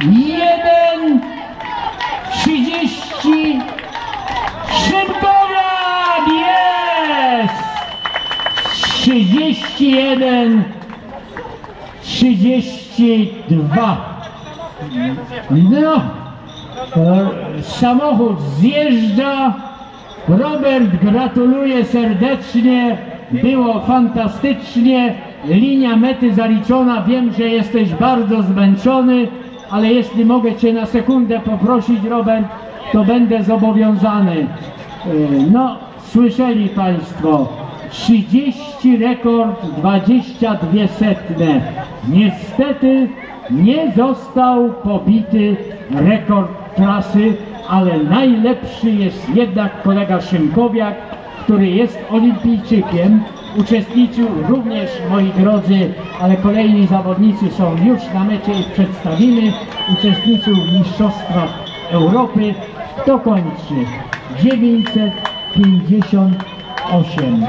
jeden, trzydzieści, Szymkowiak jest! Trzydzieści jeden, trzydzieści dwa. No, samochód zjeżdża. Robert, gratuluję serdecznie. Było fantastycznie. Linia mety zaliczona. Wiem, że jesteś bardzo zmęczony, ale jeśli mogę Cię na sekundę poprosić, Robert, to będę zobowiązany. E, No, słyszeli Państwo. 30 rekord, 22 setne. Niestety nie został pobity rekord trasy, ale najlepszy jest jednak kolega Szymkowiak, który jest olimpijczykiem. Uczestniczył również, moi drodzy, ale kolejni zawodnicy są już na mecie i przedstawimy. Uczestniczył w Mistrzostwach Europy. Kto kończy? 958.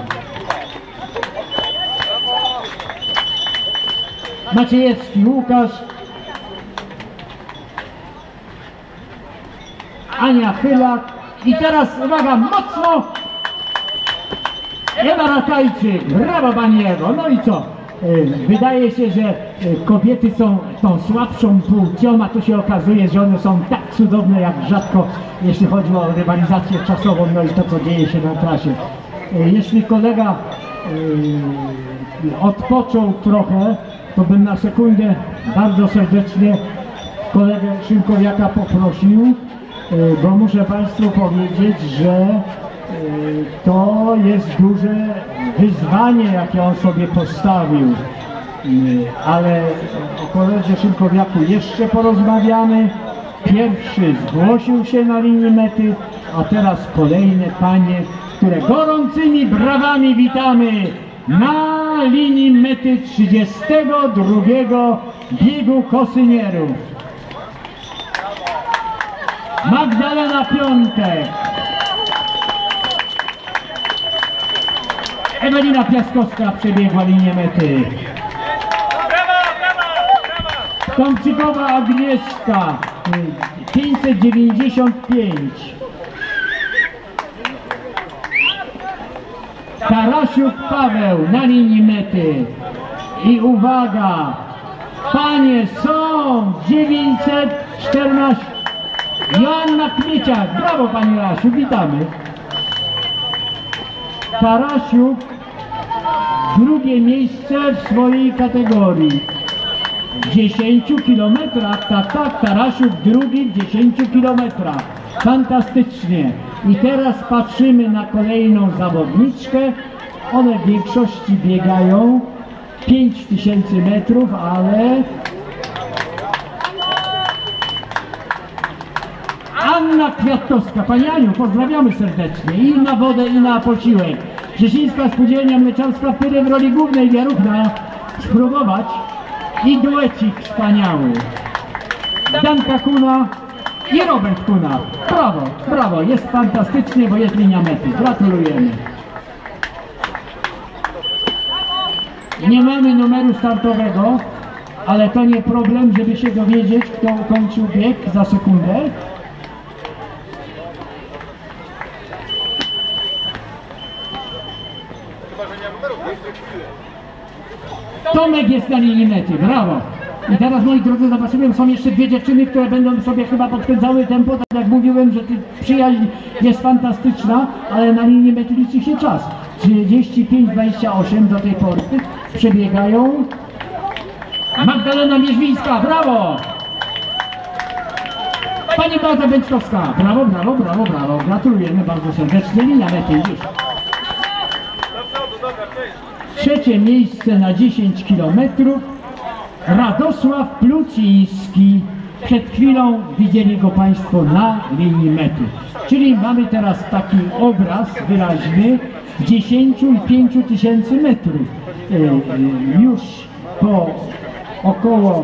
Maciejewski Łukasz, Ania Chylak i teraz uwaga, mocno Ewa Ratajczyk, brawo Pani Ewo, no i co? Y, Wydaje się, że y, kobiety są tą słabszą płcią, a tu się okazuje, że one są tak cudowne jak rzadko, jeśli chodzi o rywalizację czasową, no i to co dzieje się na trasie. Y, Jeśli kolega odpoczął trochę, to bym na sekundę bardzo serdecznie kolegę Szymkowiaka poprosił, bo muszę Państwu powiedzieć, że to jest duże wyzwanie, jakie on sobie postawił. Y, Ale o koledze Szymkowiaku jeszcze porozmawiamy. Pierwszy zgłosił się na linii mety, a teraz kolejne panie, które gorącymi brawami witamy na linii mety 32 biegu kosynierów. Magdalena Piątek. Ewelina Piaskowska przebiegła linię mety. Tomczykowa Agnieszka y, 595. Tarasiuk Paweł na linii mety. I uwaga, panie są 914. Joanna Kmieciak, brawo Pani Rasiu, witamy. Tarasiuk drugie miejsce w swojej kategorii. W 10 kilometrach, tak, tak, Tarasiuk drugi w 10 kilometrach. Fantastycznie. I teraz patrzymy na kolejną zawodniczkę. One w większości biegają 5000 metrów, ale Anna Kwiatkowska. Pani Aniu, pozdrawiamy serdecznie i na wodę, i na posiłek. Rzeszyńska Spółdzielnia Mleczarska Pyry w roli głównej Wierówna spróbować i duecik wspaniały. Danka Kuna i Robert Kuna. Brawo, brawo, jest fantastycznie, bo jest linia mety. Gratulujemy. Nie mamy numeru startowego, ale to nie problem, żeby się dowiedzieć, kto ukończył bieg za sekundę. Tomek jest na linii mety, brawo. I teraz moi drodzy zobaczymy, są jeszcze dwie dziewczyny, które będą sobie chyba podkręcały tempo, tak jak mówiłem, że przyjaźń jest fantastyczna, ale na linii mety liczy się czas. 35-28 do tej pory przebiegają. Magdalena Mierzwińska, brawo! Pani Beata Bęczkowska, brawo, brawo, brawo, brawo. Gratulujemy bardzo serdecznie, linia mety już. Trzecie miejsce na 10 kilometrów Radosław Pluciński. Przed chwilą widzieli go Państwo na linii mety. Czyli mamy teraz taki obraz wyraźny 10 i 5 tysięcy metrów. E, e, Już po około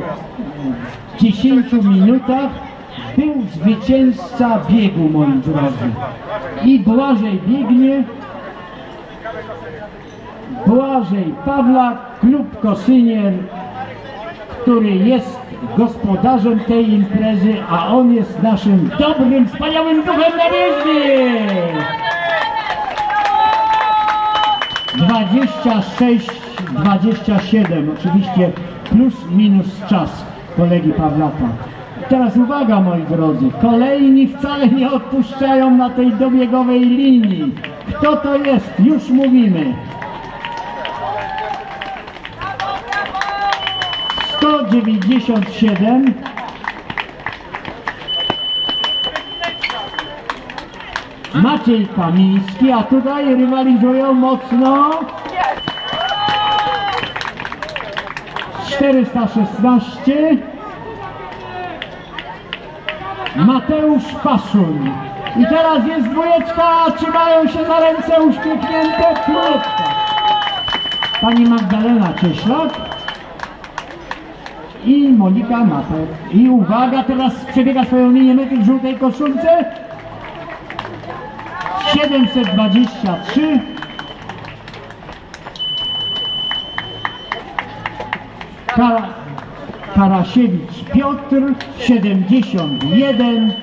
e, 10 minutach był zwycięzca biegu, moi drodzy. I Błażej biegnie Błażej Pawlak, klub Kosynier, który jest gospodarzem tej imprezy, a on jest naszym dobrym, wspaniałym duchem na wierzbie. 26, 27, oczywiście plus minus czas kolegi Pawlaka. Teraz uwaga moi drodzy, kolejni wcale nie odpuszczają na tej dobiegowej linii. Kto to jest? Już mówimy. 197 Maciej Kamiński, a tutaj rywalizują mocno 416 Mateusz Paszun i teraz jest dwójeczka, trzymają się za ręce uśmiechnięte. Trójeczka Pani Magdalena Cieślak i Monika Matek. I uwaga, teraz przebiega swoją linię mety w żółtej koszulce. 723. Kara, Karasiewicz Piotr 71.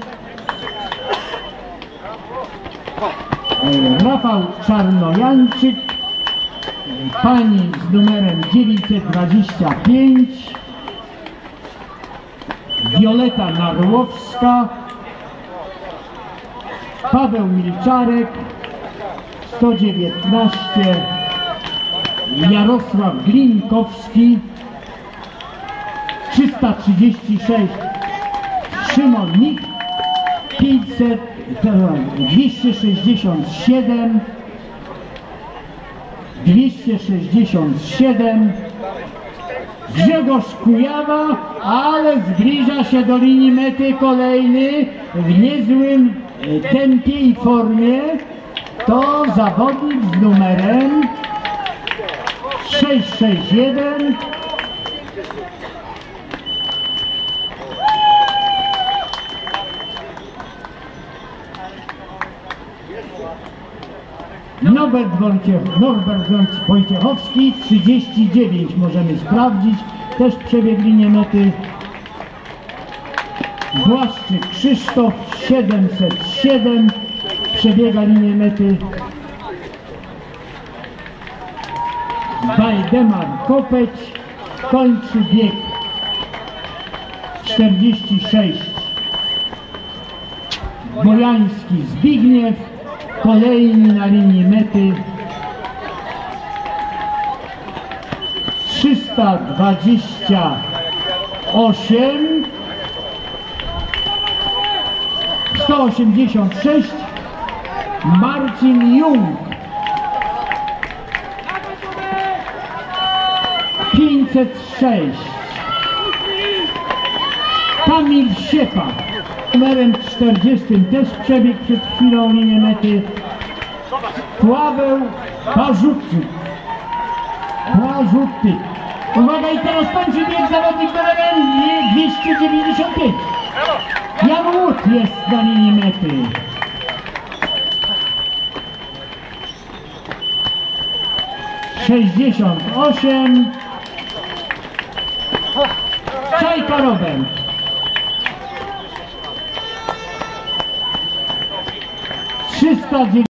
E, Rafał Czarnojańczyk pani z numerem 925 Wioleta Narłowska Paweł Milczarek 119 Jarosław Glinkowski 336 Szymon Nik 500 267 267 Grzegorz Kujawa, ale zbliża się do linii mety kolejny w niezłym e, tempie i formie. To zawodnik z numerem 661 Norbert, Norbert Wojciech- Wojciechowski 39 możemy sprawdzić, też przebieg linię mety. Błaszczyk Krzysztof 707 przebiega linię mety. Waldemar Kopeć. Kończy bieg 46 Bojański Zbigniew, kolejni na linii mety. 328 186 Marcin Jung. 506 Kamil Siepa numerem 40 też przebiegł przed chwilą linię mety Paweł Parzuty Parzuty Uwaga i teraz kończy bieg zawodnik numerem 295 Jan Łód jest na linii mety Sześćdziesiąt osiem. Czajka Robert Stop